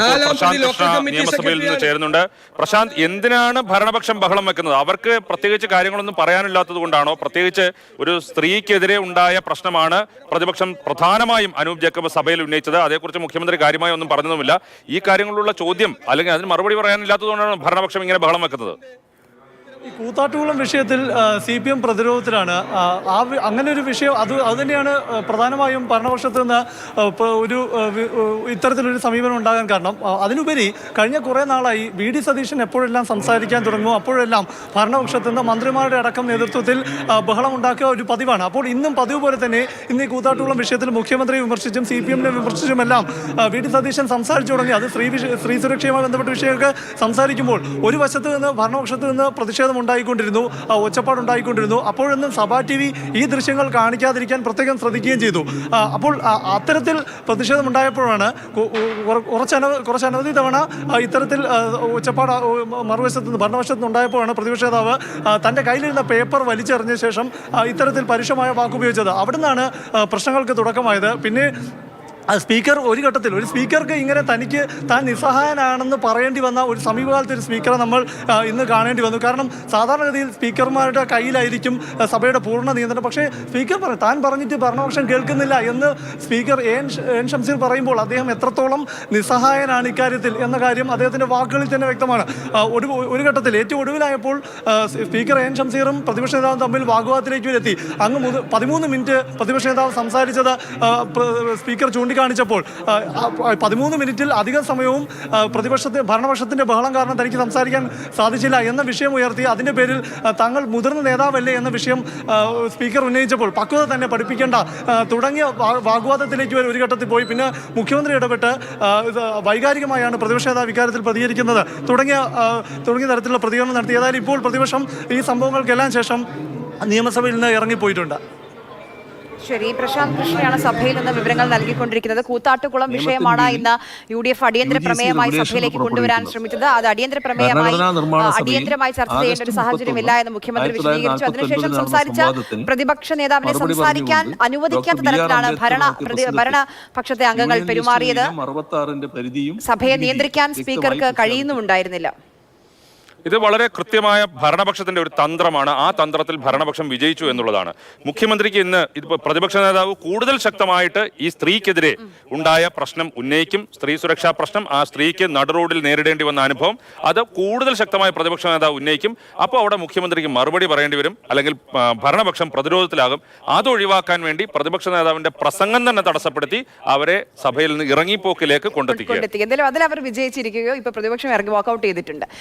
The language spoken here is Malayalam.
പ്രശാന്ത് കൃഷ്ണ നിയമസഭയിൽ നിന്ന് ചേരുന്നുണ്ട്. പ്രശാന്ത് എന്തിനാണ് ഭരണപക്ഷം ബഹളം വെക്കുന്നത്? അവർക്ക് പ്രത്യേകിച്ച് കാര്യങ്ങളൊന്നും പറയാനില്ലാത്തത് കൊണ്ടാണോ? പ്രത്യേകിച്ച് ഒരു സ്ത്രീക്കെതിരെ ഉണ്ടായ പ്രശ്നമാണ് പ്രതിപക്ഷം പ്രധാനമായും അനൂപ് ജേക്കബ് സഭയിൽ ഉന്നയിച്ചത്. അതേക്കുറിച്ച് മുഖ്യമന്ത്രി കാര്യമായി ഒന്നും പറഞ്ഞതുമില്ല. ഈ കാര്യങ്ങളിലുള്ള ചോദ്യം അല്ലെങ്കിൽ അതിന് മറുപടി പറയാനില്ലാത്തതുകൊണ്ടാണ് ഭരണപക്ഷം ഇങ്ങനെ ബഹളം വെക്കുന്നത്. ഈ കൂത്താട്ടുകുളം വിഷയത്തിൽ സി പി എം പ്രതിരോധത്തിലാണ്. ആ, അങ്ങനെ ഒരു വിഷയം അത് അത് തന്നെയാണ് പ്രധാനമായും ഭരണപക്ഷത്തു നിന്ന് ഒരു ഇത്തരത്തിലൊരു സമീപനം ഉണ്ടാകാൻ കാരണം. അതിനുപരി കഴിഞ്ഞ കുറേ നാളായി വി ഡി സതീശൻ എപ്പോഴെല്ലാം സംസാരിക്കാൻ തുടങ്ങും അപ്പോഴെല്ലാം ഭരണപക്ഷത്തു നിന്ന് മന്ത്രിമാരുടെ അടക്കം നേതൃത്വത്തിൽ ബഹളം ഉണ്ടാക്കുക ഒരു പതിവാണ്. അപ്പോൾ ഇന്നും പതിവ് പോലെ തന്നെ ഇന്ന് ഈ കൂത്താട്ടുകുളം വിഷയത്തിൽ മുഖ്യമന്ത്രിയെ വിമർശിച്ചും സി പി എമ്മിനെ വിമർശിച്ചും എല്ലാം വി ഡി സതീശൻ സംസാരിച്ചു തുടങ്ങി. അത് സ്ത്രീ സ്ത്രീ സുരക്ഷയുമായി ബന്ധപ്പെട്ട വിഷയമൊക്കെ സംസാരിക്കുമ്പോൾ ഒരു വശത്ത് നിന്ന് ഭരണപക്ഷത്ത് നിന്ന് പ്രതിഷേധം ഉണ്ടായിക്കൊണ്ടിരുന്നു ആ, ഒച്ചപ്പാട് ഉണ്ടായിക്കൊണ്ടിരുന്നു. അപ്പോഴൊന്നും സഭാ ടി വി ഈ ദൃശ്യങ്ങൾ കാണിക്കാതിരിക്കാൻ പ്രത്യേകം ശ്രദ്ധിക്കുകയും ചെയ്തു. അപ്പോൾ അത്തരത്തിൽ പ്രതിഷേധം ഉണ്ടായപ്പോഴാണ് കുറച്ചനവ ഉ- കുറച്ച് അനവ കുറച്ച് അനവധി തവണ ഇത്തരത്തിൽ ഒച്ചപ്പാട് മറുവശത്ത് നിന്ന് ഭരണവശത്ത് നിന്ന് ഉണ്ടായപ്പോഴാണ് പ്രതിപക്ഷ നേതാവ് തന്റെ കയ്യിലിരുന്ന പേപ്പർ വലിച്ചെറിഞ്ഞ ശേഷം ഇത്തരത്തിൽ പരുഷമായ വാക്കുപയോഗിച്ചത്. അവിടുന്നാണ് പ്രശ്നങ്ങൾക്ക് തുടക്കമായത്. പിന്നെ സ്പീക്കർ ഒരു ഘട്ടത്തിൽ ഒരു സ്പീക്കർക്ക് ഇങ്ങനെ തനിക്ക് താൻ നിസ്സഹായനാണെന്ന് പറയേണ്ടി വന്ന ഒരു സമീപകാലത്ത് ഒരു സ്പീക്കറെ നമ്മൾ ഇന്ന് കാണേണ്ടി വന്നു. കാരണം സാധാരണഗതിയിൽ സ്പീക്കർമാരുടെ കയ്യിലായിരിക്കും സഭയുടെ പൂർണ നിയന്ത്രണം. പക്ഷേ സ്പീക്കർ പറഞ്ഞു താൻ പറഞ്ഞിട്ട് ഭരണപക്ഷം കേൾക്കുന്നില്ല എന്ന് സ്പീക്കർ എൻ എൻ ഷംസീർ പറയുമ്പോൾ അദ്ദേഹം എത്രത്തോളം നിസ്സഹായനാണ് ഇക്കാര്യത്തിൽ എന്ന കാര്യം അദ്ദേഹത്തിന്റെ വാക്കുകളിൽ തന്നെ വ്യക്തമാണ്. ഒരു ഒരു ഘട്ടത്തിൽ ഏറ്റവും ഒടുവിലായപ്പോൾ സ്പീക്കർ എൻ ഷംസീറും പ്രതിപക്ഷ നേതാവും തമ്മിൽ വാഗ്വാദത്തിലേക്ക് എത്തി അങ്ങ് പതിമൂന്ന് മിനിറ്റ് പ്രതിപക്ഷ നേതാവ് സംസാരിച്ചത് സ്പീക്കർ സ്പീക്കർ ചൂണ്ടിക്കാണിച്ചപ്പോൾ പതിമൂന്ന് മിനിറ്റിൽ അധികം സമയവും പ്രതിപക്ഷത്തെ ഭരണപക്ഷത്തിന്റെ ബഹളം കാരണം തനിക്ക് സംസാരിക്കാൻ സാധിച്ചില്ല എന്ന വിഷയം ഉയർത്തി അതിന്റെ പേരിൽ തങ്ങൾ മുതിർന്ന നേതാവല്ലേ എന്ന വിഷയം സ്പീക്കർ ഉന്നയിച്ചപ്പോൾ പക്വത തന്നെ പഠിപ്പിക്കേണ്ട തുടങ്ങിയ വാഗ്വാദത്തിലേക്ക് വരെ ഒരു ഘട്ടത്തിൽ പോയി. പിന്നെ മുഖ്യമന്ത്രി ഇടപെട്ട് വൈകാരികമായാണ് പ്രതിപക്ഷ നേതാവ് ഇക്കാര്യത്തിൽ പ്രതികരിക്കുന്നത്. തുടങ്ങിയ തുടങ്ങിയ തരത്തിലുള്ള പ്രതികരണം നടത്തി. ഏതായാലും ഇപ്പോൾ പ്രതിപക്ഷം ഈ സംഭവങ്ങൾക്കെല്ലാം ശേഷം നിയമസഭയിൽ നിന്ന് ഇറങ്ങിപ്പോയിട്ടുണ്ട്. ശരി പ്രശാന്ത് കൃഷ്ണയാണ് സഭയിൽ നിന്ന് വിവരങ്ങൾ നൽകിക്കൊണ്ടിരിക്കുന്നത് കൂത്താട്ടുകുളം വിഷയമാണ് ഇന്ന് യു ഡി എഫ് അടിയന്തര പ്രമേയമായി സഭയിലേക്ക് കൊണ്ടുവരാൻ. ശ്രമിച്ചത് അത് അടിയന്തര പ്രമേയമായി അടിയന്തരമായി ചർച്ച ചെയ്യേണ്ട ഒരു സാഹചര്യം സാഹചര്യമില്ല എന്ന് മുഖ്യമന്ത്രി വിശദീകരിച്ചു അതിനുശേഷം സംസാരിച്ച പ്രതിപക്ഷ നേതാവിനെ സംസാരിക്കാൻ അനുവദിക്കാത്ത. തരത്തിലാണ് ഭരണ ഭരണപക്ഷത്തെ അംഗങ്ങൾ പെരുമാറിയത് ലിസ്റ്റ് നിയമം 66 പരിധിയും സഭയെ നിയന്ത്രിക്കാൻ സ്പീക്കർക്ക്. കഴിയുന്നുമുണ്ടായിരുന്നില്ല ഇത് വളരെ കൃത്യമായ ഭരണപക്ഷത്തിന്റെ ഒരു തന്ത്രമാണ്. ആ തന്ത്രത്തിൽ ഭരണപക്ഷം വിജയിച്ചു എന്നുള്ളതാണ്. മുഖ്യമന്ത്രിക്ക് ഇന്ന് ഇതിപ്പോ പ്രതിപക്ഷ നേതാവ് കൂടുതൽ ശക്തമായിട്ട് ഈ സ്ത്രീക്കെതിരെ ഉണ്ടായ പ്രശ്നം ഉന്നയിക്കും. സ്ത്രീ സുരക്ഷാ പ്രശ്നം ആ സ്ത്രീക്ക് നടുറോഡിൽ നേരിടേണ്ടി വന്ന അനുഭവം അത് കൂടുതൽ ശക്തമായ പ്രതിപക്ഷ നേതാവ് ഉന്നയിക്കും. അപ്പോൾ അവിടെ മുഖ്യമന്ത്രിക്ക് മറുപടി പറയേണ്ടി വരും. അല്ലെങ്കിൽ ഭരണപക്ഷം പ്രതിരോധത്തിലാകും. അത് ഒഴിവാക്കാൻ വേണ്ടി പ്രതിപക്ഷ നേതാവിന്റെ പ്രസംഗം തന്നെ തടസ്സപ്പെടുത്തി അവരെ സഭയിൽ നിന്ന് ഇറങ്ങിപ്പോക്കിലേക്ക് കൊണ്ടെത്തിക്കുക. കൊണ്ടെത്തി എന്തായാലും അതിൽ അവർ വിജയിച്ചിരിക്കുകയോ ഇപ്പൊ പ്രതിപക്ഷം ഇറങ്ങി വാക്കൗട്ട് ചെയ്തിട്ടുണ്ട്.